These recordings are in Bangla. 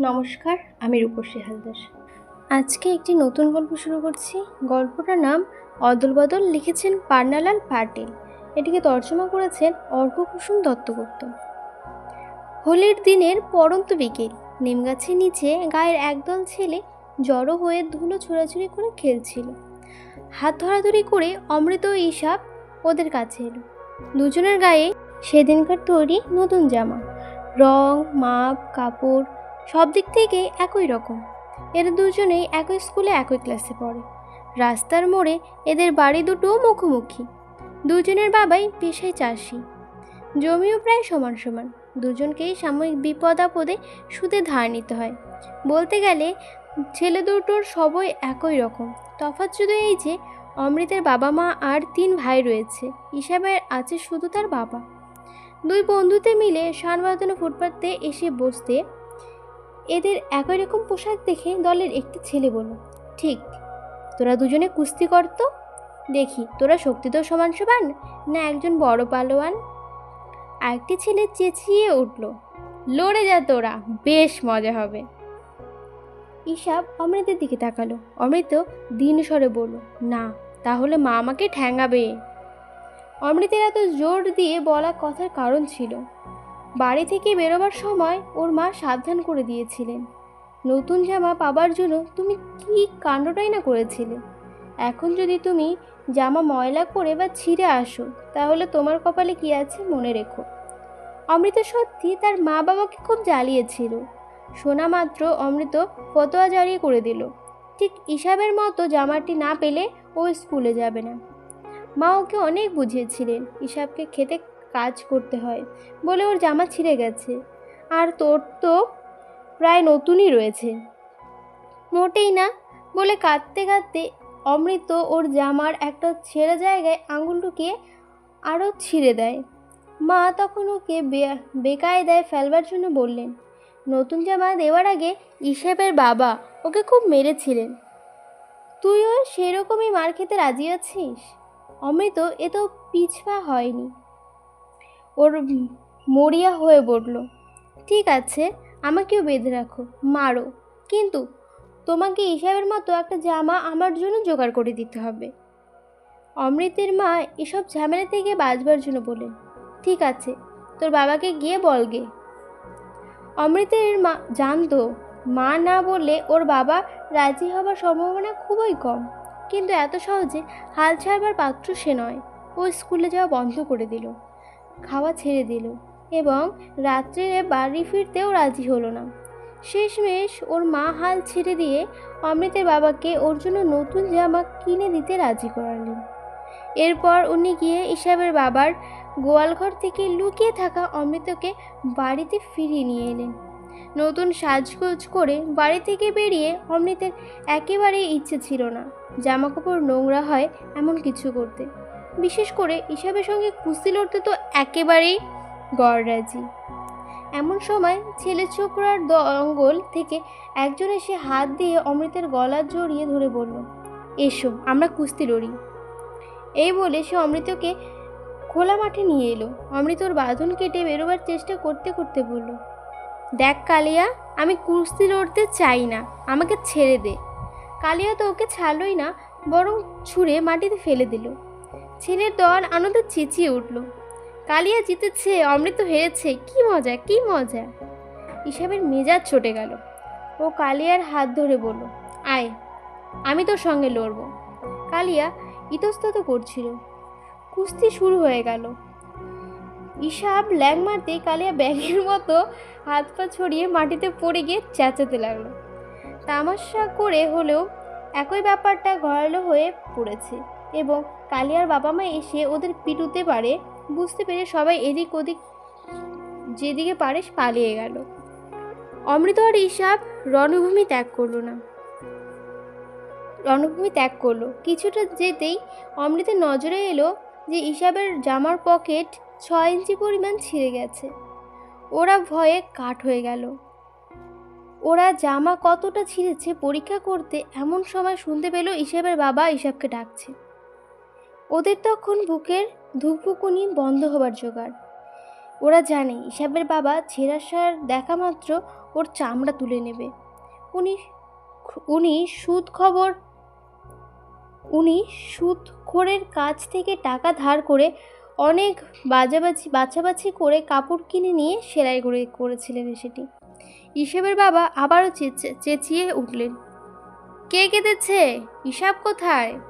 নমস্কার, আমি রূপসী হালদার। আজকে একটি নতুন গল্প শুরু করছি। গল্পটার নাম অদল বদল লিখেছেন পান্নালাল পাটিল। এটিকে তর্জমা করেছেন অর্ককুসুম দত্তগুপ্ত। হোলির দিনের পরন্ত বিকেল নিমগাছের নিচে গায়ের একদল ছেলে জড়ো হয়ে ধুলো ছোড়াছুড়ি করে খেলছিল। হাত ধরাধরি করে অমৃত ইসাব ওদের কাছে এলো। দুজনের গায়ে সেদিনকার তৈরি নতুন জামা। রং, মাপ, কাপড় সব দিক থেকে একই রকম। এরা দুজনেই একই স্কুলে একই ক্লাসে পড়ে। রাস্তার মোড়ে এদের বাড়ি দুটোও মুখোমুখি। দুজনের বাবাই পেশায় চাষি। জমিও প্রায় সমান সমান। দুজনকেই সাময়িক বিপদ আপদে সুদে ধার নিতে হয়। বলতে গেলে, ছেলে দুটোর সবই একই রকম। তফাৎ শুধু এই যে, অমৃতের বাবা মা আর তিন ভাই রয়েছে। হিসাবের আছে শুধু তার বাবা। দুই বন্ধুতে মিলে শানবাদনা ফুটপাতে এসে বসতে এদের একই রকম পোশাক দেখে দলের একটি ছেলে বলল, ঠিক, তোরা দুজনে কুস্তি করতো দেখি, তোরা শক্তি তো সমান সমান না একজন বড় পালোয়ান? আরেকটি ছেলে চেঁচিয়ে উঠল, লড়ে যা তোরা, বেশ মজা হবে। ঈশাব অমৃতের দিকে তাকালো। অমৃত দিন স্বরে বলল, না, তাহলে মা আমাকে ঠ্যাঙাবে। অমৃতের এত জোর দিয়ে বলা কথার কারণ ছিল বাড়ি থেকে বেরোবার সময় ওর মা সাবধান করে দিয়েছিলেন। নতুন জামা পাবার জন্য তুমি কি কাণ্ডটাই না করেছিলে? এখন যদি তুমি জামা ময়লা করে বা ছিঁড়ে আসো, তাহলে তোমার কপালে কি আছে মনে রেখো। অমৃত সত্যি তার মা বাবাকে খুব জ্বালিয়েছিল। শোনা মাত্র অমৃত ফতোয়া জারি করে দিল। ঠিক হিসাবের মতো জামাটি না পেলে ও স্কুলে যাবে না। মা ওকে অনেক বুঝিয়েছিলেন। হিসাবকে খেতে কাজ করতে হয় বলে ওর জামা ছিঁড়ে গেছে। আর তোর তো প্রায় নতুনই রয়েছে। মোটেই না বলে কাঁদতে কাঁদতে অমৃত ওর জামার একটা ছেঁড়া জায়গায় আঙুল ঢুকিয়ে আরও ছিঁড়ে দেয়। মা তখন ওকে বেকায়দায় ফেলবার জন্য বললেন, নতুন জামা দেওয়ার আগে ইসেবের বাবা ওকে খুব মেরেছিলেন। তুইও সেরকমই মার খেতে রাজি আছিস? অমৃত এ তো পিছপা হয়নি। ওর মরিয়া হয়ে পড়ল ঠিক আছে, আমাকেও বেঁধে রাখো, মারো। কিন্তু তোমাকে হিসাবের মতো একটা জামা আমার জন্য জোগাড় করে দিতে হবে। অমৃতের মা এসব ঝামেলা থেকে বাঁচবার জন্য বলেন ঠিক আছে, তোর বাবাকে গিয়ে বলগে অমৃতের মা জানতো, মা না বলে ওর বাবা রাজি হবার সম্ভাবনা খুবই কম। কিন্তু এত সহজে হাল ছাড়বার পাত্র সে নয়। ও স্কুলে যাওয়া বন্ধ করে দিল। খাওয়া ছেড়ে দিল এবং রাত্রে বাড়ি ফিরতেও রাজি হলো না। শেষমেশ ওর মা হাল ছেড়ে দিয়ে অমৃতের বাবাকে ওর জন্য নতুন জামা কিনে দিতে রাজি করালেন। এরপর উনি গিয়ে ইসাবের বাবার গোয়ালঘর থেকে লুকিয়ে থাকা অমৃতকে বাড়িতে ফিরিয়ে নিয়ে এলেন। নতুন সাজগোজ করে বাড়ি থেকে বেরিয়ে অমৃতের একেবারেই ইচ্ছে ছিল না। জামাকাপড় নোংরা হয় এমন কিছু করতে। বিশেষ করে ইসাবের সঙ্গে কুস্তি লড়তে তো একেবারেই গড়রাজি এমন সময় ছেলে ছোকরার দঙ্গল থেকে একজন এসে হাত দিয়ে অমৃতের গলা জড়িয়ে ধরে বলল, এসো, আমরা কুস্তি লড়ি। এই বলে সে অমৃতকে খোলা মাঠে নিয়ে এলো। অমৃতর বাঁধন কেটে বেরোবার চেষ্টা করতে করতে বলল, দেখ কালিয়া, আমি কুস্তি লড়তে চাই না, আমাকে ছেড়ে দে। কালিয়া তো ওকে ছাড়লই না, বরং ছুঁড়ে মাটিতে ফেলে দিল। ছেলের দল আনন্দে চেঁচিয়ে উঠল। কালিয়া জিতেছে, অমৃত হেরেছে, কি মজা কি মজা। হিসাবের মেজাজ ছুটে গেল। ও কালিয়ার হাত ধরে বলল, আয়, আমি তোর সঙ্গে লড়ব। কালিয়া ইতস্তত করছিল। কুস্তি শুরু হয়ে গেল। ইসাব ল্যাং মারতে কালিয়া ব্যাগের মতো হাত পা ছড়িয়ে মাটিতে পড়ে গিয়ে চেঁচাতে লাগল। তামাশা করে হলেও একই ব্যাপারটা ঘরালো হয়ে পড়েছে। এবং কালিয়ার বাবা মা এসে ওদের পিটুতে পারে। বুঝতে পেরে সবাই এদিক ওদিক যেদিকে পারে পালিয়ে গেল। অমৃত আর ইসাব রণভূমি ত্যাগ করল না। রণভূমি ত্যাগ করল। কিছুটা যেতেই অমৃতের নজরে এলো যে ইসাবের জামার পকেট ছয় ইঞ্চি পরিমাণ ছিঁড়ে গেছে। ওরা ভয়ে কাঠ হয়ে গেল। ওরা জামা কতটা ছিঁড়েছে পরীক্ষা করতে এমন সময় শুনতে পেল ইসাবের বাবা ইসাবকে ডাকছে। ওদের তখন বুকের ধুকপুকুনি বন্ধ হবার জোগাড়। ওরা জানে ইসাবের বাবা ছেঁড়া সার দেখা মাত্র ওর চামড়া তুলে নেবে। উনি উনি সুদ খবর উনি সুদখোরের কাছ থেকে টাকা ধার করে অনেক বাজাবাজি, বাছাবাছি করে কাপড় কিনে নিয়ে সেলাই করে, করেছিলেন সেটি। ইসেবের বাবা আবারও চেঁচে- চেঁচিয়ে উঠলেন, কে কেঁদেছে ইসাব কোথায়?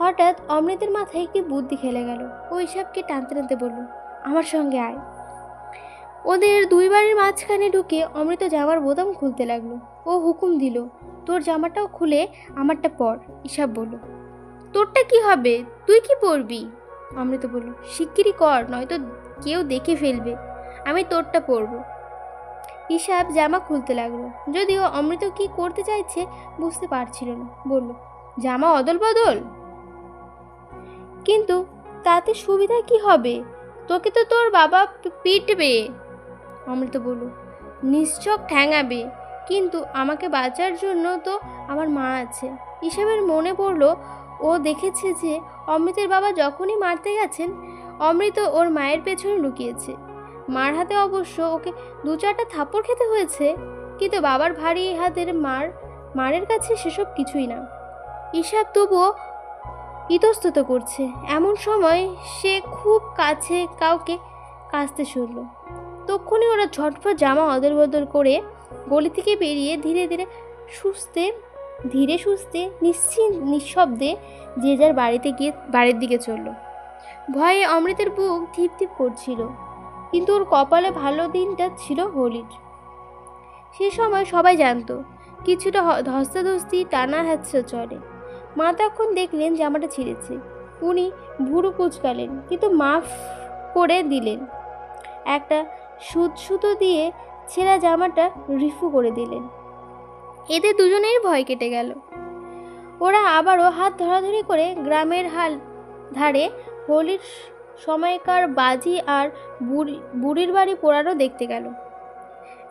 হঠাৎ অমৃতের মাথায় একটি বুদ্ধি খেলে গেল। ও ইসাবকে টানতে টানতে বলল, আমার সঙ্গে আয়। ওদের দুই বাড়ির মাঝখানে ঢুকে অমৃত জামার বোতাম খুলতে লাগল। ও হুকুম দিল, তোর জামাটাও খুলে আমারটা পর। ইসাব বলল, তোরটা কি হবে? তুই কি পরবি? অমৃত বলল, শিগগিরই কর, নয়তো কেউ দেখে ফেলবে। আমি তোরটা পরবো। ইসাব জামা খুলতে লাগল। যদিও অমৃত কি করতে চাইছে বুঝতে পারছিল না। বলল, জামা অদল বদল কিন্তু তাতে সুবিধা কি হবে? তোকে তো তোর বাবা পিটবে। অমৃত বলল, নিশ্চক ঠ্যাঙাবে, কিন্তু আমাকে বাঁচার জন্য তো আমার মা আছে। ইসাবের মনে পড়ল, ও দেখেছে যে অমৃতের বাবা যখনই মারতে গেছেন, অমৃত ওর মায়ের পেছনে লুকিয়েছে। মার হাতে অবশ্য ওকে দু চারটা থাপ্পড় খেতে হয়েছে, কিন্তু বাবার ভারী হাতের মার, মারের কাছে সেসব কিছুই না। ঈশাব তবুও ইতস্তত করছে। এমন সময় সে খুব কাছে কাউকে কাছতে শুনল। তক্ষুনি ওরা ঝটফট জামা অদল বদল করে গলি থেকে বেরিয়ে ধীরে ধীরে সুস্থে ধীরে সুস্থে নিশ্চিন্ত নিঃশব্দে যে যার বাড়িতে গিয়ে, বাড়ির দিকে চলল। ভয়ে অমৃতের বুক ধীপ ধীপ করছিল, কিন্তু ওর কপালে ভালো দিনটা ছিল হোলির। সে সময় সবাই জানতো, কিছুটা ধস্তাধস্তি টানা হ্যাচ্ছে চলে। মা তখন দেখলেন জামাটা ছিঁড়েছে। উনি ভুরু কুচকালেন, কিন্তু মাফ করে দিলেন। একটা সুত সুতো দিয়ে ছেঁড়া জামাটা রিফু করে দিলেন। এতে দুজনেই ভয় কেটে গেল। ওরা আবারও হাত ধরাধরি করে গ্রামের হাল ধারে হোলির সময়কার বাজি আর বুড়ি বুড়ির বাড়ি পোড়ানো দেখতে গেল।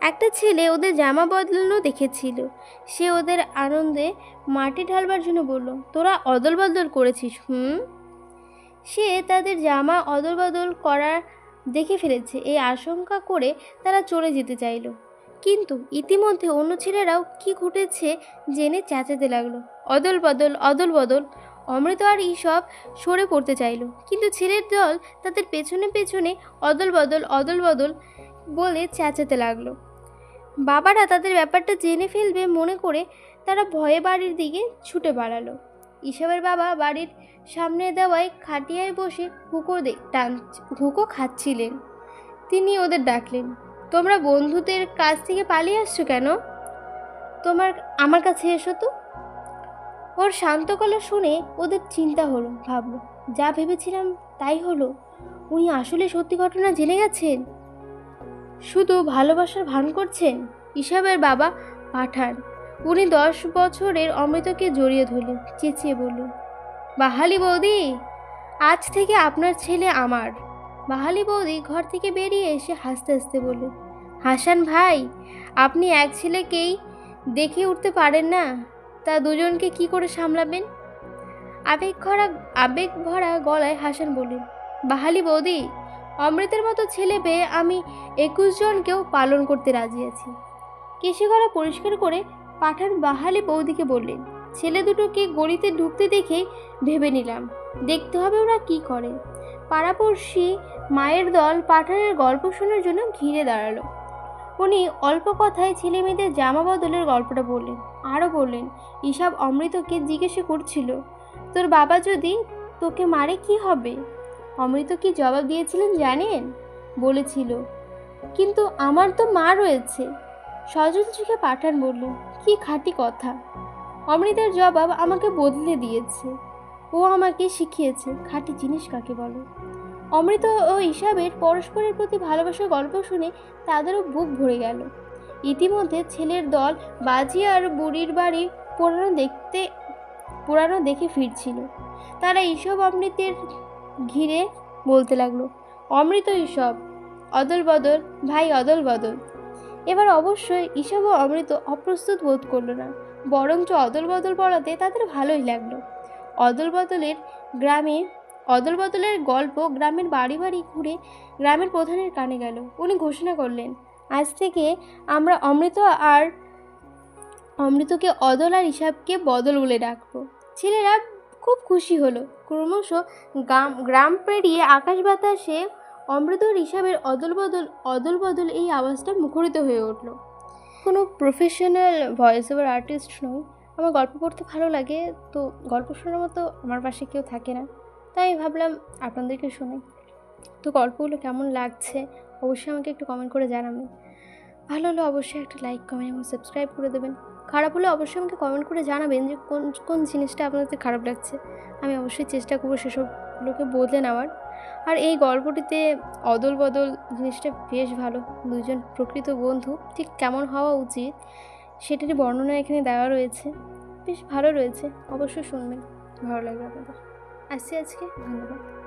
একটা ছেলে ওদের জামা বদলানো দেখেছিল। সে ওদের আনন্দে মাটি ঢালবার জন্য বলল, তোরা অদল বদল করেছিস, হুম? সে তাদের জামা অদল বদল করার দেখে ফেলেছে। এই আশঙ্কা করে তারা চলে যেতে চাইল। কিন্তু ইতিমধ্যে অন্য ছেলেরাও কি ঘটেছে জেনে চেঁচাতে লাগল। অদল বদল অদল বদল অমৃত আর ঈসব সরে পড়তে চাইলো। কিন্তু ছেলের দল তাদের পেছনে পেছনে অদল বদল অদল বদল বলে চেঁচাতে লাগল। বাবারা তাদের ব্যাপারটা জেনে ফেলবে মনে করে তারা ভয়ে বাড়ির দিকে ছুটে বাড়ালো। ঈশাবের বাবা বাড়ির সামনে দেওয়ায় খাটিয়ায় বসে হুকো দে টান হুকো খাচ্ছিলেন। তিনি ওদের ডাকলেন, তোমরা বন্ধুদের কাছ থেকে পালিয়ে আসছো কেন? তোমার আমার কাছে এসো তো। ওর শান্ত গলা শুনে ওদের চিন্তা হলো, ভাবলো, যা ভেবেছিলাম তাই হলো। উনি আসলে সত্যি ঘটনা জেনে গেছেন? শুধু ভালোবাসার ভান করছেন? ইসাবের বাবা পাঠান। উনি দশ বছরের অমৃতকে জড়িয়ে ধরলেন, চেঁচিয়ে বললেন, বাহালি বৌদি, আজ থেকে আপনার ছেলে আমার। বাহালি বৌদি ঘর থেকে বেরিয়ে এসে হাসতে হাসতে বললেন হাসান ভাই, আপনি এক ছেলেকেই দেখে উঠতে পারেন না? তা দুজনকে কি করে সামলাবেন? আবেগ ভরা আবেগ ভরা গলায় হাসান বললেন, বাহালি বৌদি অমৃতের মতো ছেলে পেয়ে আমি একুশ জনকেও পালন করতে রাজি আছি। কেশে গলা পরিষ্কার করে পাঠান বাহালি বৌদিকে বললেন, ছেলে দুটোকে গলিতে ঢুকতে দেখে ভেবে নিলাম, দেখতে হবে ওরা কি করে। পাড়াপড়শি মায়ের দল পাঠানের গল্প শোনার জন্য ঘিরে দাঁড়াল। উনি অল্প কথায় ছেলে মেয়েদের জামা বদলের গল্পটা বললেন, আরও বললেন ঈশাব অমৃতকে জিজ্ঞেস করছিল, তোর বাবা যদি তোকে মারে কি হবে? অমৃত কি জবাব দিয়েছিলেন জানেন? বলেছিল। কিন্তু আমার তো মা রয়েছে। সজল চোখে পাঠান বলল, কি খাঁটি কথা। অমৃতের জবাব আমাকে বদলে দিয়েছে। ও আমাকে শিখিয়েছে, খাঁটি জিনিস কাকে বলো। অমৃত ও ঈশাবের পরস্পরের প্রতি ভালোবাসার গল্প শুনে তাদেরও বুক ভরে গেল। ইতিমধ্যে ছেলের দল বাজি আর বুড়ির বাড়ি পুরানো দেখতে, পুরানো দেখে ফিরছিল। তারা ঈশব অমৃতের ঘিরে বলতে লাগল, অমৃত ঈশব অদল বদল, ভাই অদল বদল। এবার অবশ্যই ঈশব ও অমৃত অপ্রস্তুত বোধ করল না, বরঞ্চ অদল বদল পড়াতে তাদের ভালোই লাগল। অদল বদলের গ্রামে, অদল বদলের গল্প গ্রামের বাড়ি বাড়ি ঘুরে গ্রামের প্রধানের কানে গেল। উনি ঘোষণা করলেন, আজ থেকে আমরা অমৃত আর অমৃতকে অদল আর হিসাবকে বদল বলে ডাকবো। ছেলেরা খুব খুশি হলো। ক্রমশ গ্রাম গ্রাম পেরিয়ে আকাশ বাতাসে অমৃত হিসাবের অদল বদল অদল বদল এই আওয়াজটা মুখরিত হয়ে উঠল। কোনো প্রফেশনাল ভয়েস ওভার আর্টিস্ট নই। আমার গল্প পড়তে ভালো লাগে, তো গল্প শোনার মতো আমার পাশে কেউ থাকে না। তাই আমি ভাবলাম আপনাদেরকে শোনাই। তো গল্পগুলো কেমন লাগছে, অবশ্যই আমাকে একটু কমেন্ট করে জানাবেন। ভালো হলে অবশ্যই একটা লাইক কমেন্ট এবং সাবস্ক্রাইব করে দেবেন। খারাপ হলে অবশ্যই আমাকে কমেন্ট করে জানাবেন যে কোন কোন জিনিসটা আপনাদের খারাপ লাগছে। আমি অবশ্যই চেষ্টা করব সেসবগুলোকে বদলে নেওয়ার। আর এই গল্পটিতে অদল বদল জিনিসটা বেশ ভালো। দুজন প্রকৃত বন্ধু, ঠিক কেমন হওয়া উচিত সেটারই বর্ণনা এখানে দেওয়া রয়েছে। বেশ ভালো রয়েছে, অবশ্যই শুনবেন, ভালো লাগবে আপনাদের। আসছি আজকে, ধন্যবাদ।